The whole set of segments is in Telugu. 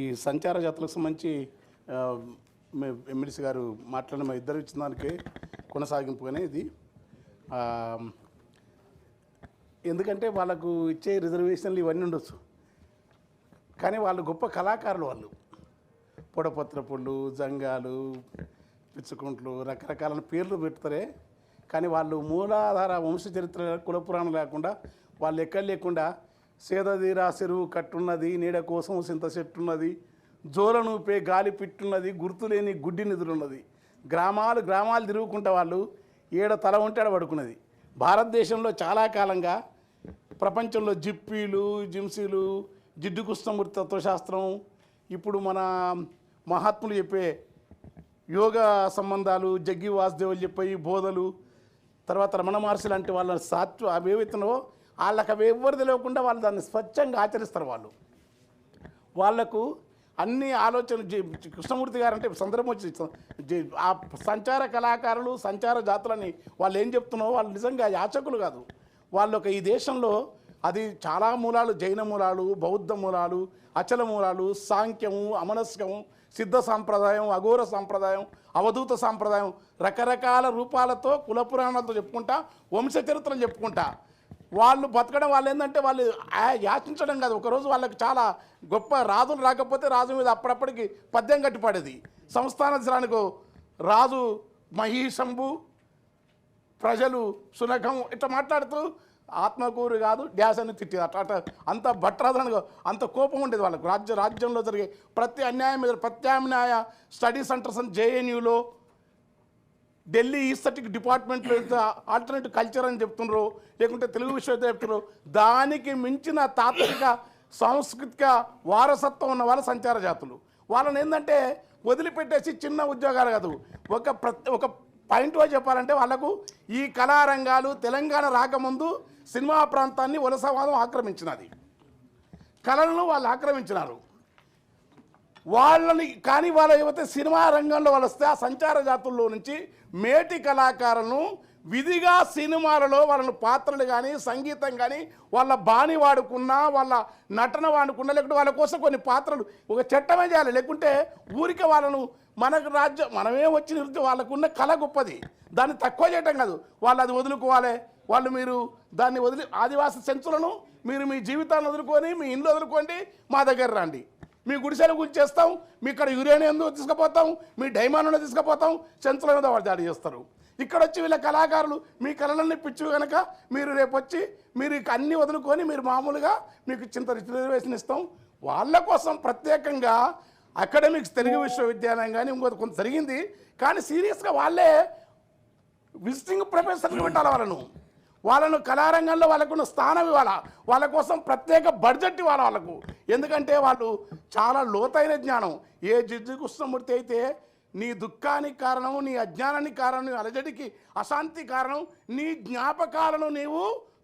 ఈ సంచార జాతులకు సంబంధించి ఎమ్మెల్సీ గారు మాట్లాడిన మా ఇద్దరు ఇచ్చిన దానికి కొనసాగింపుగానే ఇది ఎందుకంటే వాళ్ళకు ఇచ్చే రిజర్వేషన్లు ఇవన్నీ ఉండొచ్చు. కానీ వాళ్ళు గొప్ప కళాకారులు వాళ్ళు. పొడపత్రపుళ్ళు జంగాలు పిచ్చుకుంట్లు రకరకాల పేర్లు పెడతారే. కానీ వాళ్ళు మూలాధార వంశ చరిత్ర కులపురాణం లేకుండా వాళ్ళు ఎక్కడ లేకుండా సేదదీరా చెరువు కట్టున్నది నీడ కోసం సింత చెట్టున్నది జోలనూపే గాలి పిట్టున్నది గుర్తులేని గుడ్డి నిధులున్నది గ్రామాలు గ్రామాలు తిరుగుకుంటే వాళ్ళు ఏడ తల ఉంటే పడుకున్నది. భారతదేశంలో చాలా కాలంగా ప్రపంచంలో జిప్పీలు జిమ్సీలు జిడ్డు కృష్ణమూర్తి తత్వశాస్త్రం ఇప్పుడు మన మహాత్ములు చెప్పే యోగా సంబంధాలు జగ్గి వాసుదేవులు చెప్పే బోధలు తర్వాత రమణ మహర్షి లాంటి వాళ్ళ సాత్వ అవేవైతున్నావో వాళ్ళకి అవి ఎవరు తెలియకుండా వాళ్ళు దాన్ని స్వచ్ఛంగా ఆచరిస్తారు వాళ్ళు. వాళ్ళకు అన్ని ఆలోచనలు కృష్ణమూర్తి గారు అంటే సందర్భం వచ్చి ఆ సంచార కళాకారులు సంచార జాతులని వాళ్ళు ఏం చెప్తున్నారో వాళ్ళు నిజంగా యాచకులు కాదు. వాళ్ళు ఒక ఈ దేశంలో అది చాలా మూలాలు జైన మూలాలు బౌద్ధ మూలాలు అచల మూలాలు సాంఖ్యము అమనస్కము సిద్ధ సాంప్రదాయం అఘోర సాంప్రదాయం అవధూత సాంప్రదాయం రకరకాల రూపాలతో కుల పురాణాలతో చెప్పుకుంటా వంశ చరిత్రను చెప్పుకుంటా. వాళ్ళు బతకడం వాళ్ళు ఏంటంటే వాళ్ళు యాచించడం కాదు. ఒకరోజు వాళ్ళకి చాలా గొప్ప రాజులు రాకపోతే రాజు మీద అప్పుడప్పటికి పద్యం కట్టిపడేది. సంస్థానానికి రాజు మహీశంభు ప్రజలు సునకం ఇట్లా మాట్లాడుతూ ఆత్మకూరు కాదు డ్యాస్ అని తిట్టేది. అట్లా అట్లా అంత భట్రాధనగా అంత కోపం ఉండేది వాళ్ళకు. రాజ్య రాజ్యంలో జరిగే ప్రతి అన్యాయం మీద ప్రత్యామ్నాయ స్టడీ సెంటర్స్ అని జేఎన్యూలో ఢిల్లీ ఈస్థెటిక్ డిపార్ట్మెంట్లో ఆల్టర్నేటివ్ కల్చర్ అని చెప్తున్నారు లేకుంటే తెలుగు విశ్వవిద్యాలయం చెప్తున్నారు దానికి మించిన తాత్విక సాంస్కృతిక వారసత్వం ఉన్న వాళ్ళ సంచార జాతులు. వాళ్ళని ఏంటంటే వదిలిపెట్టేసి చిన్న ఉద్యోగాలు కాదు. ఒక ప్రతి ఒక పాయింట్ వైజ్ చెప్పాలంటే వాళ్ళకు ఈ కళారంగాలు తెలంగాణ రాకముందు సినిమా ప్రాంతాన్ని వలసవాదం ఆక్రమించినది. కళలను వాళ్ళు ఆక్రమించినారు. వాళ్ళని కానీ వాళ్ళ యువత సినిమా రంగంలో వాళ్ళు వస్తే ఆ సంచార జాతుల్లో నుంచి మేటి కళాకారులను విధిగా సినిమాలలో వాళ్ళను పాత్రలు కానీ సంగీతం కానీ వాళ్ళ బాణి వాడుకున్నా వాళ్ళ నటన వాడుకున్నా లేకుంటే వాళ్ళ కోసం కొన్ని పాత్రలు ఒక చట్టమే చేయాలి. లేకుంటే ఊరికే వాళ్ళను మనకు రాజ్యం మనమే వచ్చి వాళ్ళకున్న కళ గొప్పది. దాన్ని తక్కువ చేయటం కాదు. వాళ్ళు అది వదులుకోవాలి. వాళ్ళు మీరు దాన్ని వదిలి ఆదివాసీ సెన్సులను మీరు మీ జీవితాన్ని వదులుకొని మీ ఇల్లు వదులుకోండి మా దగ్గర రండి. మీ గుడిసెల గురించి చేస్తాం మీ ఇక్కడ యురేనియం తీసుకుపోతాం మీ డైమండ్ తీసుకుపోతాం సెన్సుల మీద వాళ్ళు దాడి చేస్తారు. ఇక్కడ వచ్చి వీళ్ళ కళాకారులు మీ కళలన్నీ పిచ్చు కనుక మీరు రేపు వచ్చి మీరు ఇక అన్నీ వదులుకొని మీరు మామూలుగా మీకు చింత రిజర్వేషన్ ఇస్తాం. వాళ్ళ కోసం ప్రత్యేకంగా అకాడమిక్స్ తెలుగు విశ్వవిద్యాలయం కానీ ఇంకోటి కొంత జరిగింది. కానీ సీరియస్గా వాళ్ళే విజిటింగ్ ప్రొఫెసర్లు పెట్టాలి వాళ్ళను. వాళ్ళను కళారంగంలో వాళ్ళకున్న స్థానం ఇవ్వాలా. వాళ్ళ కోసం ప్రత్యేక బడ్జెట్ ఇవ్వాలి వాళ్ళకు. ఎందుకంటే వాళ్ళు చాలా లోతైన జ్ఞానం. ఏ జిడ్జి కృష్ణమూర్తి అయితే నీ దుఃఖానికి కారణం నీ అజ్ఞానానికి కారణం నీ అలజడికి అశాంతి కారణం నీ జ్ఞాపకాలను నీవు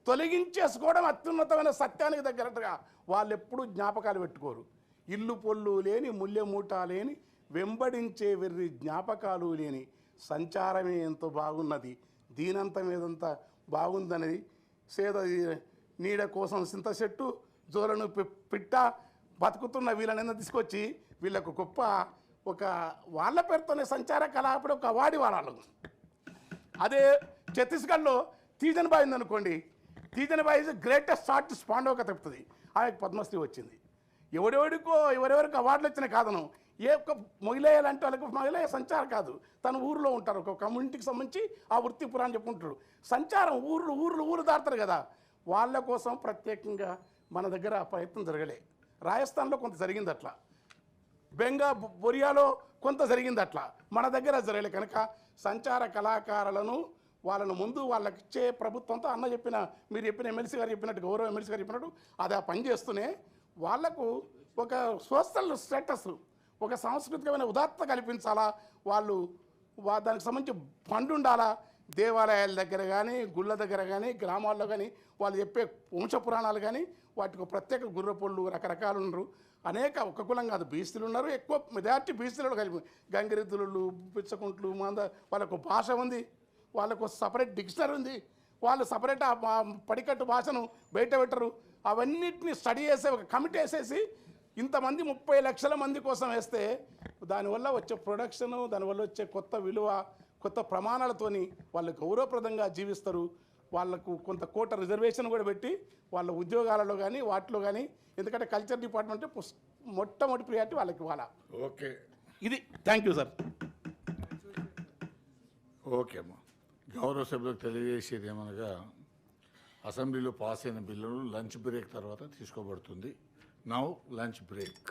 తొలగించేసుకోవడం అత్యున్నతమైన సత్యానికి దగ్గరగా వాళ్ళు ఎప్పుడూ జ్ఞాపకాలు పెట్టుకోరు. ఇల్లు పొల్లు లేని ముల్యమూట లేని వెంబడించే వెర్రి జ్ఞాపకాలు లేని సంచారమే ఎంతో బాగున్నది. దీనంత మీదంతా బాగుందనేది. సేద నీడ కోసం సింత చెట్టు జోలను పి- పిట్ట బతుకుతున్న వీళ్ళని తీసుకొచ్చి వీళ్ళకు గొప్ప ఒక వాళ్ళ పేరుతోనే సంచార కళాపడి ఒక అవార్డు ఇవ్వాలి అదే ఛత్తీస్గఢ్లో తీజన్ బాయ్ ఉందనుకోండి. Teejan Bai is greatest artist పాండవ తప్పుతుంది ఆమెకు పద్మశ్రీ వచ్చింది. ఎవడెవడికో ఎవరెవరికి అవార్డులు వచ్చినాయి కాదను. ఏ ఒక్క మొగిలేయాలంటే వాళ్ళకి మొగిలేయ సంచారం కాదు. తన ఊరిలో ఉంటారు. ఒక కమ్యూనిటీకి సంబంధించి ఆ వృత్తి అని చెప్పుకుంటారు సంచారం ఊర్లు ఊర్లు ఊరు దాడతారు కదా. వాళ్ళ కోసం ప్రత్యేకంగా మన దగ్గర ప్రయత్నం జరగలే. రాజస్థాన్లో కొంత జరిగింది అట్లా బెంగా బొరియాలో కొంత జరిగింది అట్లా మన దగ్గర జరగలే. కనుక సంచార కళాకారులను వాళ్ళను ముందు వాళ్ళకి ఇచ్చే ప్రభుత్వంతో అన్న చెప్పిన మీరు చెప్పిన ఎమ్మెల్సీ గారు చెప్పినట్టు గౌరవ ఎమ్మెల్సీ గారు చెప్పినట్టు అది ఆ పని చేస్తూనే వాళ్ళకు ఒక సోషల్ స్టేటస్ ఒక సాంస్కృతికమైన ఉదాత్త కల్పించాలా? వాళ్ళు వా- దానికి సంబంధించి ఫండ్ ఉండాలా? దేవాలయాల దగ్గర కానీ గుళ్ళ దగ్గర కానీ గ్రామాల్లో కానీ వాళ్ళు చెప్పే వంశ పురాణాలు కానీ వాటికి ఒక ప్రత్యేక గుర్రపొళ్ళు రకరకాలు ఉన్నారు. అనేక ఒక కులం కాదు బీసీలు ఉన్నారు. ఎక్కువ మెజార్టీ బీసీలు కలిపి గంగిరెద్దులు పిచ్చకుంట్లు మంద వాళ్ళకు భాష ఉంది. వాళ్ళకు సపరేట్ డిక్షనరీ ఉంది. వాళ్ళు సపరేట్ ఆ పడికట్టు భాషను బయట పెట్టరు. అవన్నిటిని స్టడీ చేసే ఒక కమిటీ వేసేసి ఇంతమంది ముప్పై లక్షల మంది కోసం వేస్తే దానివల్ల వచ్చే ప్రొడక్షను దానివల్ల వచ్చే కొత్త విలువ కొత్త ప్రమాణాలతోని వాళ్ళు గౌరవప్రదంగా జీవిస్తారు. వాళ్ళకు కొంత కోట రిజర్వేషన్ కూడా పెట్టి వాళ్ళ ఉద్యోగాలలో కానీ వాటిలో కానీ ఎందుకంటే కల్చర్ డిపార్ట్మెంట్ మొట్టమొదటి ప్రియారిటీ వాళ్ళకి ఇవ్వాలా. ఓకే. ఇది. థ్యాంక్ యూ సార్ ఓకే అమ్మా. గౌరవ సభ్యులకు తెలియజేసేది ఏమనగా అసెంబ్లీలో పాస్ అయిన బిల్లులు లంచ్ బ్రేక్ తర్వాత తీసుకోబడుతుంది. Now lunch break